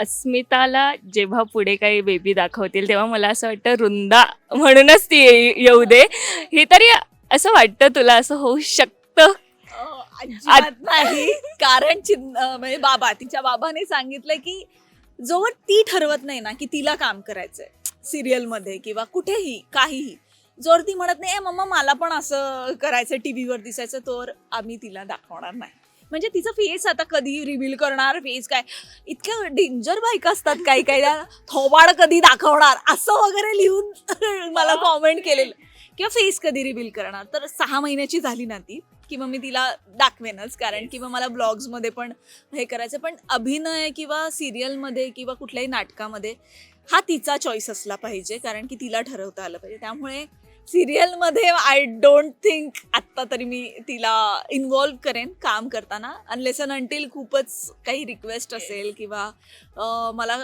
अस्मिताला जेव्हा पुढे काही बेबी दाखवतील तेव्हा मला असं वाटतं वृंदा म्हणूनच ती येऊ दे. हे तरी असं वाटतं तुला असं होऊ शकतं. अजिबात नाही. कारण म्हणजे बाबा तिच्या बाबाने सांगितलं की जोवर ती ठरवत नाही ना की तिला काम करायचंय सिरियलमध्ये किंवा कुठेही काहीही. जोर ती म्हणत नाही "ए, मम्मा मला पण असं करायचं टीव्हीवर दिसायचं तर आम्ही तिला दाखवणार नाही. म्हणजे तिचा फेस आता कधी रिव्हील करणार? फेस काय? इतक्या डेंजर बाईक असतात काही काही थोबाड कधी दाखवणार? असं वगैरे लिहून मला कॉमेंट केलेलं. किंवा फेस कधी रिव्हील करणार? तर सहा महिन्याची झाली ना ती. की मग मी तिला दाखवेनच कारण की मग मला ब्लॉग्समध्ये पण हे करायचं. पण अभिनय किंवा सिरियलमध्ये किंवा कुठल्याही नाटकामध्ये हा तिचा चॉईस असला पाहिजे कारण की तिला ठरवता आलं पाहिजे. त्यामुळे सिरियलमध्ये आय डोंट थिंक आत्ता तरी मी तिला इन्वॉल्व करेन काम करताना अनलेस अन अंटील खूपच काही रिक्वेस्ट असेल किंवा मला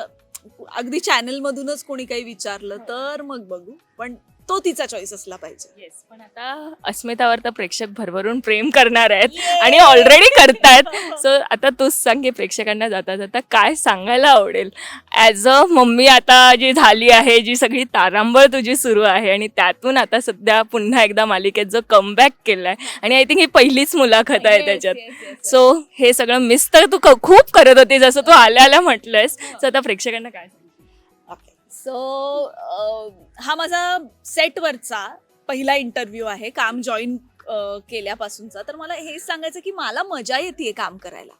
अगदी चॅनलमधूनच कोणी काही विचारलं तर मग बघू. पण तो तिचा चॉईस असला पाहिजे. येस पण आता अस्मितावर तर प्रेक्षक भरभरून प्रेम करणार आहेत आणि ऑलरेडी करतायत. सो आता तूच सांग की प्रेक्षकांना जाता जाता काय सांगायला आवडेल. ॲज अ मम्मी आता जी झाली आहे जी सगळी तारांबळ तुझी सुरू आहे आणि त्यातून आता सध्या पुन्हा एकदा मालिकेत जो कमबॅक केलाय आणि आय थिंक ही पहिलीच मुलाखत आहे त्याच्यात. सो हे सगळं मिस तर तू क- खूप करत होती जसं तू आल्या आल्या म्हटलंयस. सो आता प्रेक्षकांना काय सो um, हा माझा सेटवरचा पहिला इंटरव्ह्यू आहे काम जॉईन केल्यापासूनचा. तर मला हेच सांगायचं की मला मजा येते काम करायला.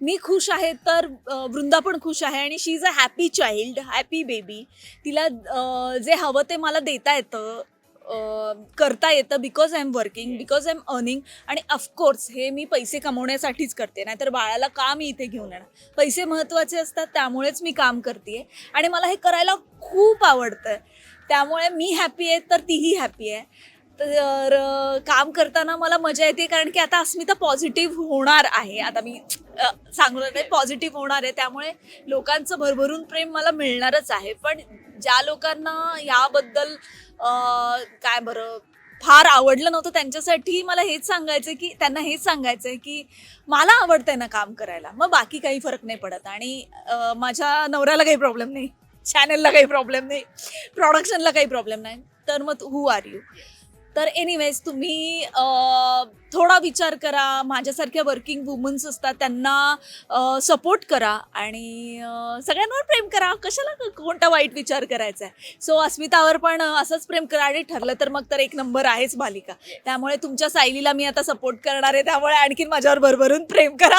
मी खुश आहे तर वृंदा पण खुश आहे आणि she is a happy child happy baby तिला जे हवं ते मला देता येतं. करता येतं because I am working because I am earning आणि ऑफकोर्स हे मी पैसे कमवण्यासाठीच करते नाहीतर बाळाला का मी इथे घेऊन येणार? पैसे महत्त्वाचे असतात त्यामुळेच मी काम करते आणि मला हे करायला खूप आवडतं. त्यामुळे मी हॅपी आहे तर तीही हॅपी आहे. तर काम करताना मला मजा येते कारण की आता अस्मिता पॉझिटिव्ह होणार आहे. आता मी सांगणार नाही पॉझिटिव्ह होणार आहे. त्यामुळे लोकांचं भरभरून प्रेम मला मिळणारच आहे. पण ज्या लोकांना याबद्दल काय बरं फार आवडलं नव्हतं त्यांच्यासाठी मला हेच सांगायचं की त्यांना हेच सांगायचं आहे की मला आवडतंय ना काम करायला. मग बाकी काही फरक नाही पडत. आणि माझ्या नवऱ्याला काही प्रॉब्लेम नाही. चॅनलला काही प्रॉब्लेम नाही. प्रॉडक्शनला काही प्रॉब्लेम नाही. तर मग हू आर यू तर एनिवेज तुम्ही थोडा विचार करा. माझ्यासारख्या वर्किंग वुमन्स असतात त्यांना सपोर्ट करा आणि सगळ्यांवर प्रेम करा. कशाला कोणता वाईट विचार करायचा आहे? सो अस्मितावर पण असंच प्रेम करा आणि ठरलं तर मग तर एक नंबर आहेच मालिका त्यामुळे तुमच्या सायलीला मी आता सपोर्ट करणार आहे. त्यामुळे आणखीन माझ्यावर भरभरून प्रेम करा.